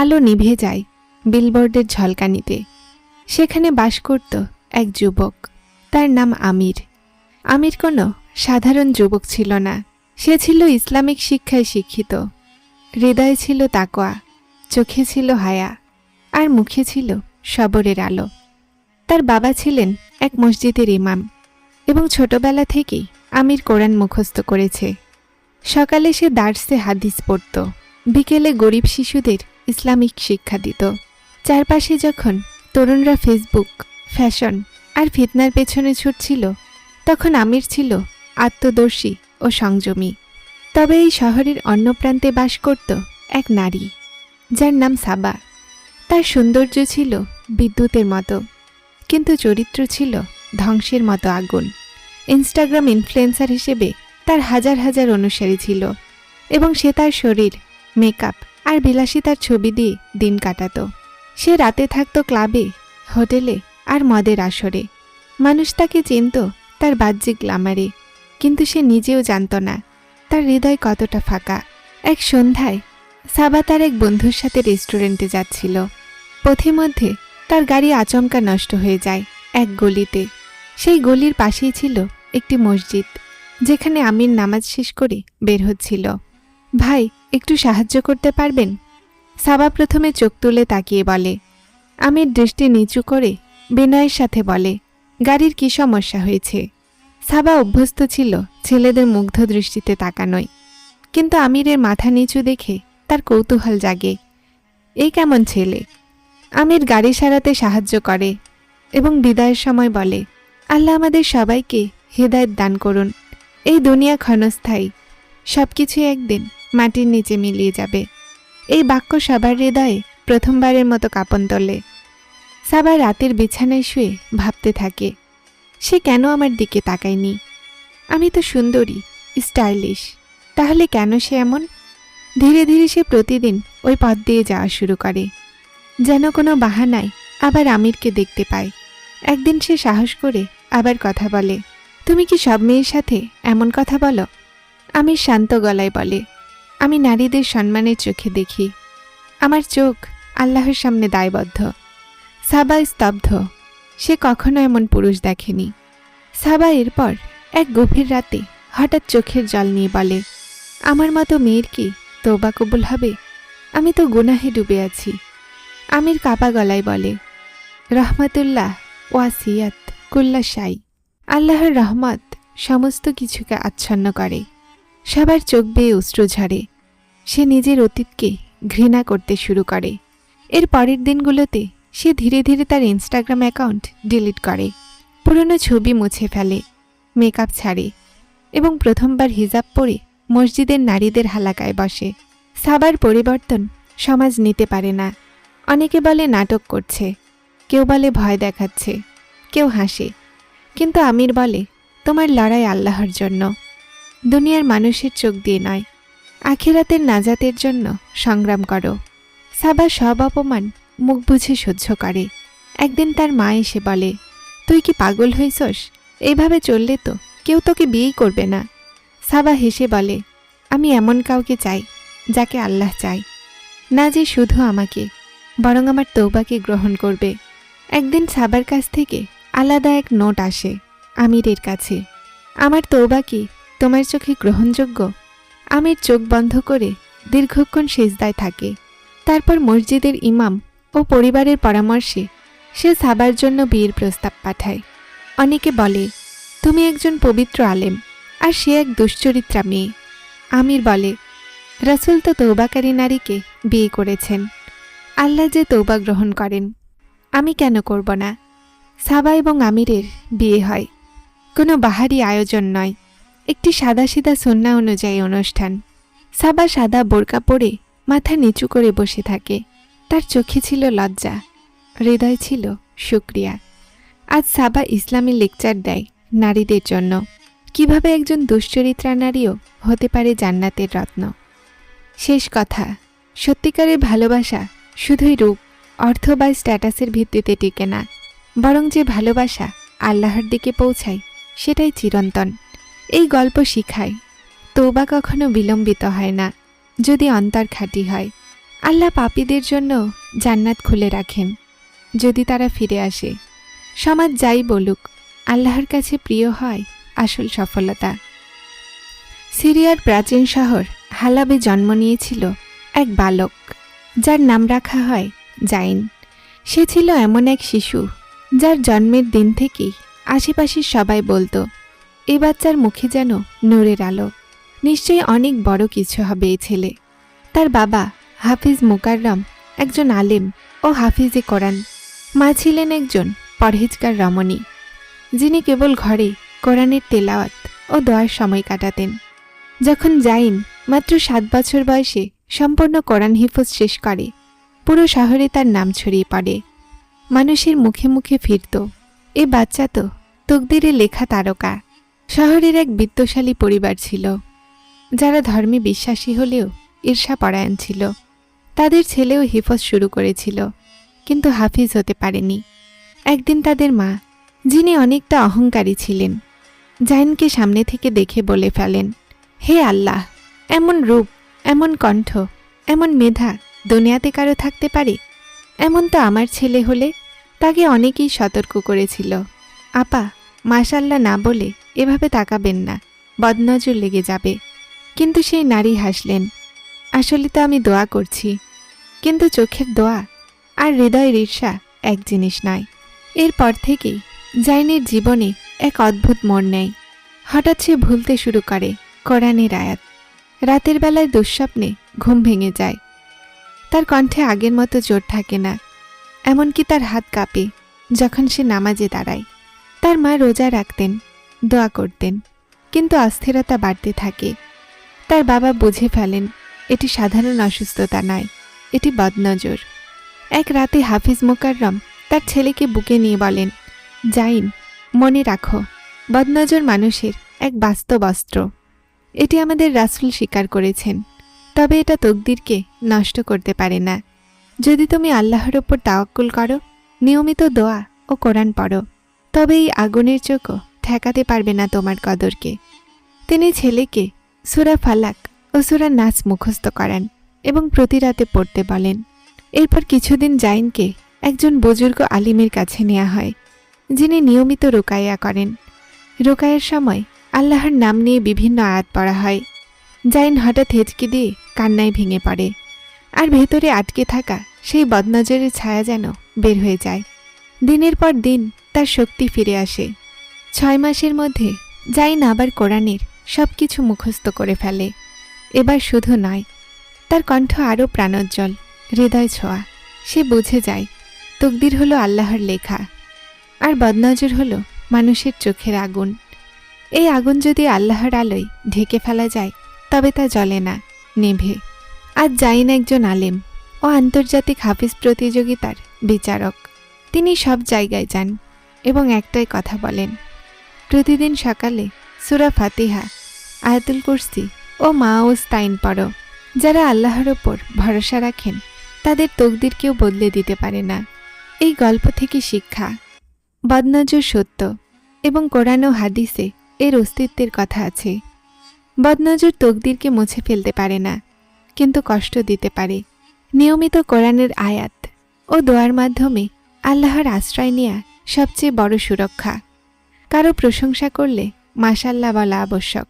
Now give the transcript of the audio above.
আলো নিভে যায় বিলবোর্ডের ঝলকানিতে। সেখানে বাস করত এক যুবক। তার নাম আমির। আমির কোনো সাধারণ যুবক ছিল না। সে ছিল ইসলামিক শিক্ষায় শিক্ষিত। হৃদয়ে ছিল তাকোয়া, চোখে ছিল হায়া, আর মুখে ছিল সবরের আলো। তার বাবা ছিলেন এক মসজিদের ইমাম এবং ছোটবেলা থেকেই আমির কোরআন মুখস্থ করেছে। সকালে সে দার্সে হাদিস পড়ত। বিকেলে গরিব শিশুদের ইসলামিক শিক্ষা দিত। চারপাশে যখন তরুণরা ফেসবুক ফ্যাশন আর ফিতনার পেছনে ছুটছিল, তখন আমির ছিল আত্মদর্শী ও সংযমী। তবে এই শহরের অন্য প্রান্তে বাস করত এক নারী, যার নাম সাবা। তার সৌন্দর্য ছিল বিদ্যুতের মতো, কিন্তু চরিত্র ছিল ধ্বংসের মতো আগুন। ইনস্টাগ্রাম ইনফ্লুয়েন্সার হিসেবে তার হাজার হাজার অনুসারী ছিল এবং সে তার শরীর মেকআপ আর বিলাসী তার ছবি দিয়ে দিন কাটাত। সে রাতে থাকতো ক্লাবে, হোটেলে আর মদের আসরে। মানুষ তাকে চিনত তার বাহ্যিক গ্লামারে, কিন্তু সে নিজেও জানত না তার হৃদয় কতটা ফাঁকা। এক সন্ধ্যায় সাবা তার এক বন্ধুর সাথে রেস্টুরেন্টে যাচ্ছিল। পথিমধ্যে তার গাড়ি আচমকা নষ্ট হয়ে যায় এক গলিতে। সেই গলির পাশেই ছিল একটি মসজিদ, যেখানে আমির নামাজ শেষ করে বের হচ্ছিল। ভাই একটু সাহায্য করতে পারবেন? সাবা প্রথমে চোখ তুলে তাকিয়ে বলে, আমির দৃষ্টি নিচু করে বিনয়ের সাথে বলে, গাড়ির কি সমস্যা হয়েছে? সাবা অভ্যস্ত ছিল, ছেলেদের মুগ্ধ দৃষ্টিতে তাকানোয়। কিন্তু আমিরের মাথা নিচু দেখে তার কৌতূহল জাগে। এই কেমন ছেলে? আমির গাড়ি সারাতে সাহায্য করে এবং বিদায়ের সময় বলে, আল্লাহ আমাদের সবাইকে হৃদায়ত দান করুন। এই দুনিয়া ক্ষণস্থায়ী সব কিছুই একদিন। মাটির নিচে মিলিয়ে যাবে। এই বাক্য সবার হৃদয়ে প্রথমবারের মতো কাঁপন তোলে। সাবা রাতের বিছানায় শুয়ে ভাবতে থাকে, সে কেন আমার দিকে তাকায়নি? আমি তো সুন্দরী, স্টাইলিশ, তাহলে কেন সে এমন? ধীরে ধীরে সে প্রতিদিন ওই পথ দিয়ে যাওয়া শুরু করে, যেন কোনো বাহানায় আবার আমিরকে দেখতে পায়। একদিন সে সাহস করে আবার কথা বলে, তুমি কি সব মেয়ের সাথে এমন কথা বলো? আমির শান্ত গলায় বলে আমি নারীদের সম্মানের চোখে দেখি। আমার চোখ আল্লাহর সামনে দায়বদ্ধ। সাবা স্তব্ধ। সে কখনো এমন পুরুষ দেখেনি। সাবা এরপর এক গভীর রাতে হঠাৎ চোখের জল নিয়ে বলে, আমার মতো মেয়ের কি তৌবা কবুল হবে? আমি তো গুনাহে ডুবে আছি। আমির কাপা গলায় বলে, রহমতুল্লাহ ওয়াসিয়াত কুল্লা সাই আল্লাহর রহমত সমস্ত কিছুকে আচ্ছন্ন করে। সবার চোখ বেয়ে অশ্রু ঝরে সে নিজের অতীতকে ঘৃণা করতে শুরু করে। এর পরের দিনগুলোতে সে ধীরে ধীরে তার ইনস্টাগ্রাম অ্যাকাউন্ট ডিলিট করে। পুরনো ছবি মুছে ফেলে মেকআপ ছাড়ে এবং প্রথমবার হিজাব পরে মসজিদের নারীদের হালাকায় বসে। সাবার পরিবর্তন সমাজ নিতে পারে না। অনেকে বলে নাটক করছে, কেউ বলে ভয় দেখাচ্ছে, কেউ হাসে। কিন্তু আমির বলে, তোমার লড়াই আল্লাহর জন্য। দুনিয়ার মানুষের চোখ দিয়ে নয়। আখিরাতের নাজাতের জন্য সংগ্রাম করো। সাবা সব অপমান মুখ বুঝে সহ্য করে। একদিন তার মা এসে বলে, তুই কি পাগল হইছস? এইভাবে চললে তো কেউ তোকে বিয়েই করবে না। সাবা হেসে বলে, আমি এমন কাউকে চাই যাকে আল্লাহ চাই না যে শুধু আমাকে, বরং আমার তৌবাকে গ্রহণ করবে। একদিন সাবার কাছ থেকে আলাদা এক নোট আসে আমিরের কাছে। আমার তৌবা কি তোমার চোখে গ্রহণযোগ্য? আমির চোখ বন্ধ করে দীর্ঘক্ষণ সেজদায় থাকে। তারপর মসজিদের ইমাম ও পরিবারের পরামর্শে সে সাবার জন্য বিয়ের প্রস্তাব পাঠায়। অনেকে বলে, তুমি একজন পবিত্র আলেম আর সে এক দুশ্চরিত্রা মেয়ে। আমির বলে, রাসুল তো তৌবাকারী নারীকে বিয়ে করেছেন। আল্লাহ যে তৌবা গ্রহণ করেন, আমি কেন করব না? সাবা এবং আমিরের বিয়ে হয়। কোনো বাহারি আয়োজন নয়। একটি সাদাসিধা সন্না অনুযায়ী অনুষ্ঠান। সাবা সাদা বোরকা পরে মাথা নিচু করে বসে থাকে। তার চোখে ছিল লজ্জা, হৃদয় ছিল শুক্রিয়া। আজ সাবা ইসলামী লেকচার দেয় নারীদের জন্য। কীভাবে একজন দুশ্চরিত্রা নারীও হতে পারে জান্নাতের রত্ন? শেষ কথা, সত্যিকারের ভালোবাসা শুধুই রূপ, অর্থ বা স্ট্যাটাসের ভিত্তিতে টিকে না। বরং যে ভালোবাসা আল্লাহর দিকে পৌঁছায়, সেটাই চিরন্তন। এই গল্প শিখায়। তৌবা কখনো বিলম্বিত হয় না, যদি অন্তর খাঁটি হয়। আল্লাহ পাপীদের জন্য জান্নাত খুলে রাখেন, যদি তারা ফিরে আসে। সমাজ যাই বলুক, আল্লাহর কাছে প্রিয় হয় আসল সফলতা। সিরিয়ার প্রাচীন শহর হালাবে জন্ম নিয়েছিল এক বালক, যার নাম রাখা হয় জাইন। সে ছিল এমন এক শিশু, যার জন্মের দিন থেকেই আশেপাশের সবাই বলতো এ বাচ্চার মুখে যেন নূরের আলো। নিশ্চয়ই অনেক বড় কিছু হবে এই ছেলে। তার বাবা হাফিজ মুকাররম একজন আলেম ও হাফিজে কোরআন। মা ছিলেন একজন পরহেজকার রমণী, যিনি কেবল ঘরে কোরআনের তেলাওয়াত ও দোয়ার সময় কাটাতেন। যখন জাইন মাত্র সাত বছর বয়সে সম্পূর্ণ কোরআন হিফজ শেষ করে, পুরো শহরে তার নাম ছড়িয়ে পড়ে। মানুষের মুখে মুখে ফিরত। এ বাচ্চা তো তকদিরে লেখা তারকা। শহরের এক বিত্তশালী পরিবার ছিল। যারা ধর্মে বিশ্বাসী হলেও ঈর্ষা পরায়ণ ছিল। তাদের ছেলেও হিফজ শুরু করেছিল, কিন্তু হাফিজ হতে পারেনি। একদিন তাদের মা, যিনি অনেকটা অহংকারী ছিলেন, জাইনকে সামনে থেকে দেখে বলে ফেলেন, হে আল্লাহ, এমন রূপ, এমন কণ্ঠ, এমন মেধা দুনিয়াতে কারও থাকতে পারে? এমন তো আমার ছেলে হলে তাকে অনেকেই সতর্ক করেছিল। আপা মাশাল্লাহ না বলে এভাবে তাকাবেন না, বদনজর লেগে যাবে। কিন্তু সেই নারী হাসলেন, আসলে তো আমি দোয়া করছি, কিন্তু চোখের দোয়া আর হৃদয়ের ঈর্ষা এক জিনিস নয়। এরপর থেকেই জাইনের জীবনে এক অদ্ভুত মোড় নেয়। হঠাৎ সে ভুলতে শুরু করে কোরআনের আয়াত। রাতের বেলায় দুঃস্বপ্নে ঘুম ভেঙে যায়। তার কণ্ঠে আগের মতো জোর থাকে না, এমনকি তার হাত কাঁপে যখন সে নামাজে দাঁড়ায়। তার মা রোজা রাখতেন দোয়া করতেন। কিন্তু অস্থিরতা বাড়তে থাকে। তার বাবা বুঝে ফেলেন, এটি সাধারণ অসুস্থতা নয়, এটি বদনজর। এক রাতে হাফিজ মোকাররম তার ছেলেকে বুকে নিয়ে বলেন, জাইন, মনে রাখো, বদনজর মানুষের এক বাস্তব অস্ত্র। এটি আমাদের রাসুল স্বীকার করেছেন। তবে এটা তকদিরকে নষ্ট করতে পারে না। যদি তুমি আল্লাহর ওপর তাওয়াক্কুল করো, নিয়মিত দোয়া ও কোরআন পড়ো, তবে এই আগুনের চোখও ঠেকাতে পারবে না তোমার কদরকে। তিনি ছেলেকে, সুরা ফালাক ও সুরা নাচ মুখস্থ করান এবং প্রতি রাতে পড়তে বলেন। এরপর কিছুদিন জাইনকে একজন বুজুর্গ আলিমের কাছে নেওয়া হয়, যিনি নিয়মিত রোকাইয়া করেন। রোকায়ের সময় আল্লাহর নাম নিয়ে বিভিন্ন আয়াত পড়া হয়। জাইন হঠাৎ হেঁচকি দিয়ে কান্নায় ভেঙে পড়ে। আর ভেতরে আটকে থাকা সেই বদনজরের ছায়া যেন বের হয়ে যায়। দিনের পর দিন তার শক্তি ফিরে আসে। ছয় মাসের মধ্যে জাইন আবার কোরআনের সব কিছু মুখস্থ করে ফেলে। এবার শুধু নয়, তার কণ্ঠ আরও প্রাণোজ্জ্বল, হৃদয় ছোঁয়া। সে বুঝে যায়, তকদির হলো আল্লাহর লেখা। আর বদনজর হলো মানুষের চোখের আগুন। এই আগুন যদি আল্লাহর আলোয় ঢেকে ফেলা যায়, তবে তা জ্বলে না, নেভে। আজ জাইন একজন আলেম ও আন্তর্জাতিক হাফিজ প্রতিযোগিতার বিচারক। তিনি সব জায়গায় যান এবং একটাই কথা বলেন প্রতিদিন সকালে সুরা ফাতিহা, আয়াতুল কুরসি ও মা ও স্তাইন পড়ো। যারা আল্লাহর ওপর ভরসা রাখেন, তাদের তকদির কেউ বদলে দিতে পারে না। এই গল্প থেকে শিক্ষা, বদনজর সত্য এবং কোরআন ও হাদিসে এর অস্তিত্বের কথা আছে। বদনজর তকদিরকে মুছে ফেলতে পারে না, কিন্তু কষ্ট দিতে পারে। নিয়মিত কোরআনের আয়াত ও দোয়ার মাধ্যমে আল্লাহর আশ্রয় নেয়া সবচেয়ে বড় সুরক্ষা। কারও প্রশংসা করলে মাসাল্লা বলা আবশ্যক।